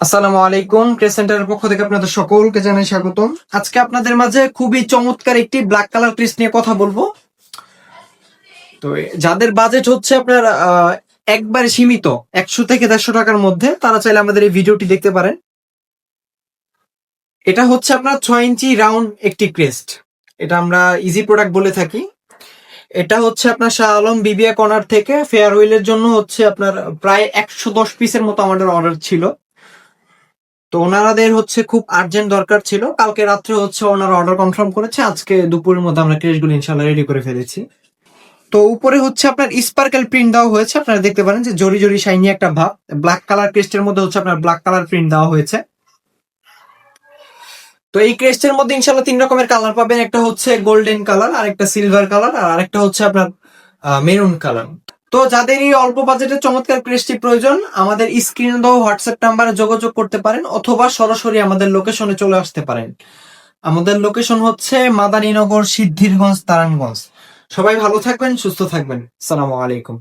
আসসালামু আলাইকুম ক্রেস সেন্টারের পক্ষ থেকে আপনাদের সকলকে জানাই স্বাগতম। আজকে আপনাদের মাঝে খুবই চমৎকার একটি ব্ল্যাক কালার ক্রেস নিয়ে কথা বলব। তো যাদের বাজেট হচ্ছে আপনার একবারে সীমিত, একশো থেকে দেড়শো টাকার মধ্যে, তারা চাইলে আমাদের এই ভিডিওটি দেখতে পারেন। এটা হচ্ছে আপনার ছয় ইঞ্চি রাউন্ড একটি ক্রেস্ট এটা আমরা ইজি প্রোডাক্ট বলে থাকি। এটা হচ্ছে আপনার শাহ আলম বিবিয়া কর্নার থেকে ফেয়ার হুইলের জন্য হচ্ছে আপনার প্রায় একশো দশ পিসের মতো আমাদের অর্ডার ছিল। তো ওনারাদের হচ্ছে খুব আর্জেন্ট দরকার ছিল। কালকে রাত্রে হচ্ছে ওনারা অর্ডার কনফার্ম করেছে। আজকে দুপুরের মধ্যে আমরা ক্রেশগুলো ইনশাল্লাহ রেডি করে ফেলেছি। তো উপরে হচ্ছে আপনার স্পার্কেল প্রিন্ট দেওয়া হয়েছে। আপনারা দেখতে পারেন যে জরি জরি শাইনি একটা ভাব। ব্ল্যাক কালার ক্রেস্টের মধ্যে হচ্ছে আপনার ব্ল্যাক কালার প্রিন্ট দেওয়া হয়েছে। তো এই ক্রেস্টের মধ্যে ইনশাল্লাহ তিন রকমের কালার পাবেন। একটা হচ্ছে গোল্ডেন কালার আর একটা সিলভার কালার আর আরেকটা হচ্ছে আপনার মেরুন কালার তো যাদের এই অল্প বাজেটে চমৎকার ক্রেস্টটি প্রয়োজন, আমাদের স্ক্রিনে দেওয়া হোয়াটসঅ্যাপ নাম্বারে যোগাযোগ করতে পারেন, অথবা সরাসরি আমাদের লোকেশনে চলে আসতে পারেন। আমাদের লোকেশন হচ্ছে মাদানীনগর সিদ্ধিরগঞ্জ, তারানগঞ্জ। সবাই ভালো থাকবেন, সুস্থ থাকবেন। সালামু আলাইকুম।